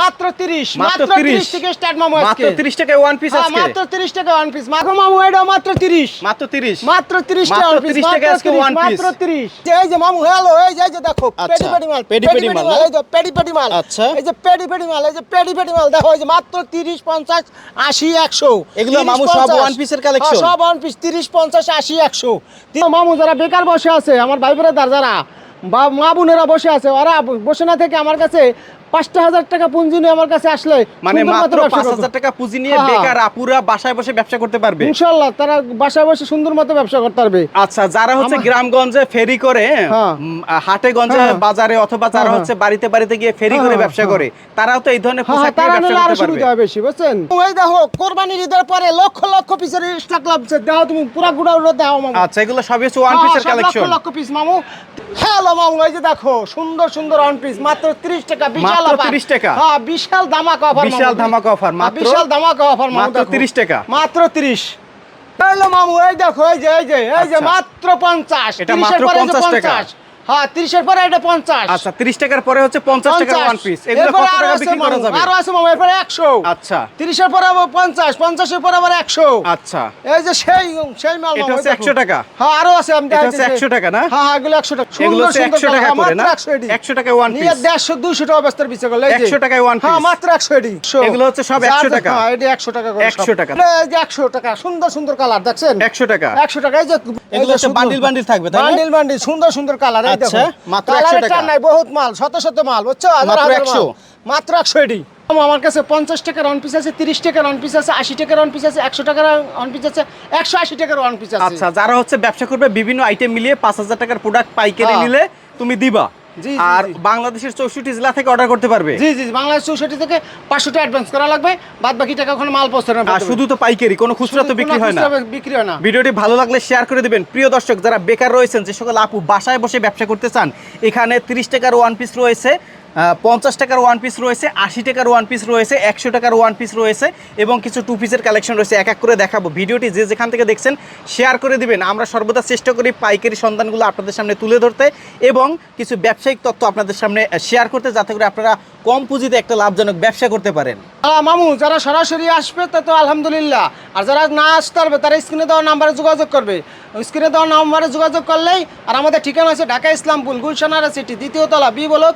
মাত্র 30 মাত্র মাত্র 30 30 থেকে স্টার্ট মামু মাত্র 30 টাকায় ওয়ান পিস আজকে। মাত্র 30 টাকা ওয়ান পিস মাগো মামু এটা মাত্র 30 মাত্র 30 মাত্র 30 টাকা piece, 30 টাকা আজকে 30, one piece। মাত্র 30 এই যে মামু হ্যালো এই যে এই যে দেখো আচ্ছা, পেডি পেডি মাল পেডি পেডি মাল, এই যে পেডি পেডি মাল। আচ্ছা। এই যে পেডি পেডি মাল এই যে পেডি পেডি মাল দেখো এই যে মাত্র 30 50 80 100 এগুলো মামু সব 50 one piece এর collection? হ্যাঁ, সব ওয়ান পিস 30 50 80 100 মামু যারা বেকার বসে আছে আমার ভাই ব্রাদার যারা বা মা বোনেরা বসে আছে ওরা বসে না থেকে আমার কাছে পাঁচটা হাজার টাকা পুঁজি নিয়ে আমার কাছে আসলে মানে মাত্র পাঁচ হাজার টাকা পুঁজি নিয়ে হ্যাঁ। বেকার আপুরা বাসায় বসে ব্যবসা করতে পারবে? ইনশাল্লাহ তারা বাসায় বসে সুন্দর মতো ব্যবসা করতে পারবে। আচ্ছা যারা হচ্ছে গ্রামগঞ্জে ফেরি করে হ্যাঁ। হাটে গঞ্জে হ্যাঁ। বাজারে অথবা যারা হচ্ছে বাড়িতে বাড়িতে গিয়ে ফেরি করে ব্যবসা। করে তারাও তো এই ধরনের পোশাক তারা নিলে আরও করতে পারবে। সুবিধা হয় বেশি বুঝছেন? এই দেখো কোরবানির ঈদের পরে লক্ষ লক্ষ পিসের স্টক লাভছে দেখো তুমি পুরা গুড়া উড়ো দেখো মামু। আচ্ছা এগুলো সবই হচ্ছে ওয়ান পিসের সব লক্ষ লক্ষ পিস মামু। হ্যালো মামু এই যে দেখো সুন্দর সুন্দর পিস মাত্র 30 টাকা বিশাল 30 টাকা? হ্যাঁ বিশাল ধামাকা অফার বিশাল ধামাকা অফার মাত্র? বিশাল ধামাকা অফার মাত্র দেখো। 30 টাকা? মাত্র 30 হ্যালো মামু এই দেখো এই যে এই যে এই যে আচ্ছা। মাত্র 50 এটা মাত্র পরে এই যে 50 টাকা? 50 হ্যাঁ 30 এর পরে এটা 50 আচ্ছা 30 টাকার পরে হচ্ছে 50 টাকার ওয়ান পিস এগুলো কত টাকা বিক্রি করা যাবে? আরও আছে মামু এরপরে 100 আচ্ছা। 30 এর পরে 50 50 এর পরে আবার 100 আচ্ছা। এই যে সেই সেই মাল এটা হচ্ছে 100 টাকা? হ্যাঁ আরও আছে আমি এটা হচ্ছে দেখাইতেছি। 100 টাকা না? হ্যাঁ হ্যাঁ এগুলো 100 টাকা। এগুলো 100 টাকা কালার, করে না? 100 এডি। 100 টাকায় নিয়ে 150 200 টাকা বস্তার পিছে গেল 100 টাকায় one হ্যাঁ মাত্র 100 এডি এগুলো হচ্ছে সব 100 টাকা? হ্যাঁ এডি 100 টাকা করে 100 টাকা। এই যে 100 টাকা সুন্দর সুন্দর কালার দেখছেন? 100 টাকা। 100 টাকা এই যে এগুলো বান্ডিল বান্ডিল থাকবে তাই বান্ডিল বান্ডিল সুন্দর সুন্দর কালার। আচ্ছা, মাত্র 100 টাকা। নাই বহুত মাল শত শত মাল বুঝছ? মাত্র 100 মাত্র 100 এডি। আমার কাছে 50 টাকার পিস আছে 30 টাকার পিস আছে 80 টাকার ওয়ান পিস আছে 100 টাকার পিস আছে 180 টাকার পিস আছে। আচ্ছা যারা হচ্ছে ব্যবসা করবে বিভিন্ন আইটেম মিলিয়ে 5000 টাকার প্রোডাক্ট পাইকারি হ্যাঁ। নিলে তুমি দিবা। আর বাংলাদেশের 64 জেলা থেকে অর্ডার করতে পারবে? জি জি বাংলাদেশ চৌষট্টি থেকে পাঁচশো টাকা অ্যাডভান্স করা লাগবে। বাদ বাকি টাকা ওখানে মাল পৌঁছানো আর শুধু তো পাইকারি কোনো খুচরা তো বিক্রি হয় না। বিক্রি হয় না। ভিডিওটি ভালো লাগলে শেয়ার করে দেবেন। প্রিয় দর্শক যারা বেকার রয়েছেন যে সকল আপু বাসায় বসে ব্যবসা করতে চান এখানে 30 টাকার ওয়ান পিস রয়েছে। পঞ্চাশ টাকার ওয়ান পিস রয়েছে, আশি টাকার ওয়ান পিস রয়েছে, একশো টাকার ওয়ান পিস রয়েছে এবং কিছু টু পিসের কালেকশন রয়েছে। এক এক করে দেখাবো। ভিডিওটি যে যেখান থেকে দেখছেন শেয়ার করে দিবেন। আমরা সর্বদা চেষ্টা করি পাইকারি সন্ধানগুলো আপনাদের সামনে তুলে ধরতে এবং কিছু ব্যবসায়িক তথ্য আপনাদের সামনে শেয়ার করতে যাতে করে আপনারা কম পুঁজিতে একটা লাভজনক ব্যবসা করতে পারেন। মামু, যারা সরাসরি আসবে, তা তো আলহামদুলিল্লাহ। আর যারা না আসতে পারবে, তারা স্ক্রিনে দেওয়া নাম্বারে যোগাযোগ করবে। স্ক্রিনে দেওয়া নাম্বারে যোগাযোগ করলেই, আর আমাদের ঠিকানা আছে ঢাকা ইসলামপুর গুলশানারা সিটি দ্বিতীয় তলা, বি বলক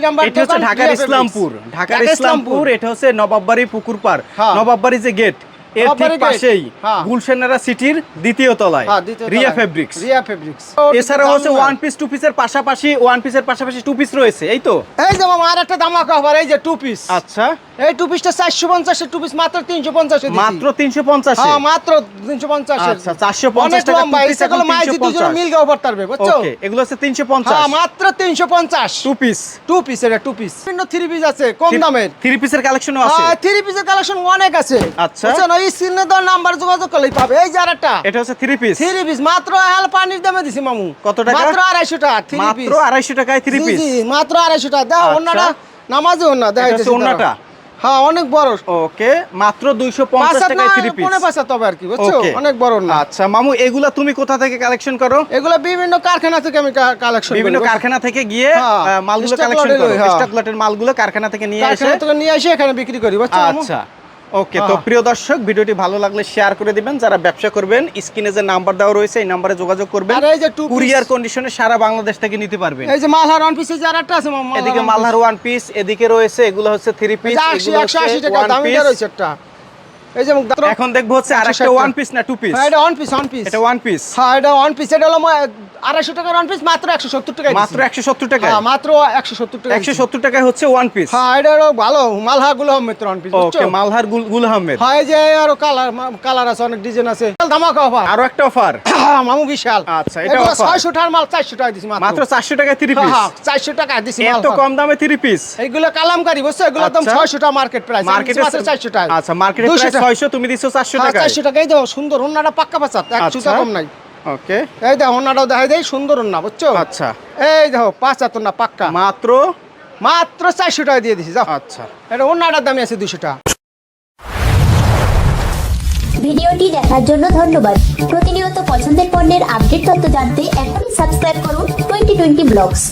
নাম্বার এটা হচ্ছে ঢাকার ইসলামপুর। ঢাকার ইসলামপুর এটা হচ্ছে নবাববাড়ি পুকুর পার হ্যাঁ। নবাববাড়ি যে গেট এর ঠিক পাশেই হ্যাঁ। গুলশানারা সিটির দ্বিতীয় তলায় হ্যাঁ, রিয়া ফেব্রিক্স রিয়া ফেব্রিক্স এছাড়া হচ্ছে ওয়ান পিস টু পিসের পাশাপাশি ওয়ান পিসের পাশাপাশি টু পিস রয়েছে এই তো? এই যে মামা আর একটা দামাকা এই যে টু পিস আচ্ছা। এই টু পিসটা চারশো পঞ্চাশের টু পিস মাত্র তিনশো পঞ্চাশে মাত্র তিনশো পঞ্চাশ হ্যাঁ মাত্র তিনশো পঞ্চাশ আচ্ছা, 450 টাকা two piece, এগুলো 350 মিল পারবে বুঝছ? ওকে এগুলো হচ্ছে তিনশো পঞ্চাশ। হ্যাঁ মাত্র তিনশো পঞ্চাশ। টু পিস টু পিস এটা টু পিস বিভিন্ন থ্রি পিস আছে কম দামের। থ্রি পিসের কালেকশনও আছে? থ্রি পিসের কালেকশন অনেক আছে। আচ্ছা। বুঝছেন ওই স্ক্রিনে দেওয়ার নাম্বার যোগাযোগ করলেই পাবে। এই যে আরেকটা। এটা হচ্ছে থ্রি পিস থ্রি পিস মাত্র হাল পানির দামে দিছি মামু। কত টাকা? মাত্র আড়াইশো টাকা থ্রি পিস মাত্র আড়াইশো টাকায় থ্রি পিস মাত্র আড়াইশো টাকা। দাও আচ্ছা। অন্যটা নামাজে অন্য এটা দেখাইতেছি হচ্ছে ওড়নাটা? দাঁড়াও। হ্যাঁ অনেক বড়। ওকে মাত্র দুইশো পঞ্চাশ পাঁচ হাত টাকায় থ্রি পিস পৌনে পাঁচ আর কি বুঝছ? অনেক বড় না আচ্ছা মামু এগুলা তুমি কোথা থেকে কালেকশন করো? এগুলো বিভিন্ন কারখানা থেকে আমি কালেকশন বিভিন্ন কারখানা থেকে গিয়ে হ্যাঁ, মালগুলো কালেকশন করো। হ্যাঁ। স্টক লটের মালগুলো কারখানা থেকে নিয়ে এসে কারখানা থেকে নিয়ে এসে এখানে বিক্রি করি বুঝছ আচ্ছা। ওকে তো হ্যাঁ। প্রিয় দর্শক ভিডিওটি ভালো লাগলে শেয়ার করে দিবেন। যারা ব্যবসা করবেন স্ক্রিনে যে নাম্বার দেওয়া রয়েছে এই নাম্বারে যোগাযোগ করবেন। আর এই যে piece- কুরিয়ার কন্ডিশনে সারা বাংলাদেশ থেকে নিতে পারবেন। এই যে মালহার ওয়ান পিসে যার একটা আছে মামু, এদিকে মালহার ওয়ান পিস এদিকে রয়েছে এগুলো হচ্ছে থ্রি পিস এই যে আশি একশো আশি টাকা দামিটা রয়েছে একটা। এই যে এখন দেখব হচ্ছে আরেকটা ওয়ান পিস না টু পিস হ্যাঁ এটা ওয়ান পিস ওয়ান পিস এটা ওয়ান পিস হ্যাঁ এটা ওয়ান পিস এটা হলো আড়াইশো টাকার ওয়ান পিস মাত্র একশো সত্তর টাকা মাত্র একশো সত্তর টাকা হ্যাঁ মাত্র একশো সত্তর টাকা একশো সত্তর টাকায় হচ্ছে ওয়ান পিস হ্যাঁ এটা ভালো মালহা গুলো মিত্র ওয়ান পিস ওকে মালহার গুল আহমেদ। হ্যাঁ এই যে আরও কালার কালার আছে অনেক ডিজাইন আছে। ধামাকা অফার আরও একটা অফার মামু বিশাল। আচ্ছা, এটা ছয়শো টাকার মাল চারশো টাকা দিছি মাত্র। চারশো টাকায় থ্রি পিস চারশো টাকা দিছি এত কম দামে থ্রি পিস এইগুলো কালামকারি বুঝছ? এগুলো একদম আচ্ছা। ছয়শো টাকা মার্কেট প্রাইস মার্কেটে চারশো টাকা আচ্ছা মার্কেটে টাকা। ছয়শো তুমি দিচ্ছ চারশো হ্যাঁ, টাকা চারশো টাকাই দাও সুন্দর অন্যটা পাক্কা পাচাত এক আচ্ছা। সুতা কম নাই। ওকে এই দেখো অন্যটাও দেখাই দেয় সুন্দর অন্য বুঝছ? আচ্ছা। এই দেখো পাঁচ হাত না পাক্কা। মাত্র? মাত্র চারশো টাকা দিয়ে দিছি যাও। আচ্ছা। এটা অন্যটার দামই আছে দুশো টাকা। ভিডিওটি দেখার জন্য ধন্যবাদ। প্রতিনিয়ত পছন্দের পণ্যের আপডেট তথ্য জানতে এখনই সাবস্ক্রাইব করুন টোয়েন্টি টোয়েন্টি ব্লগস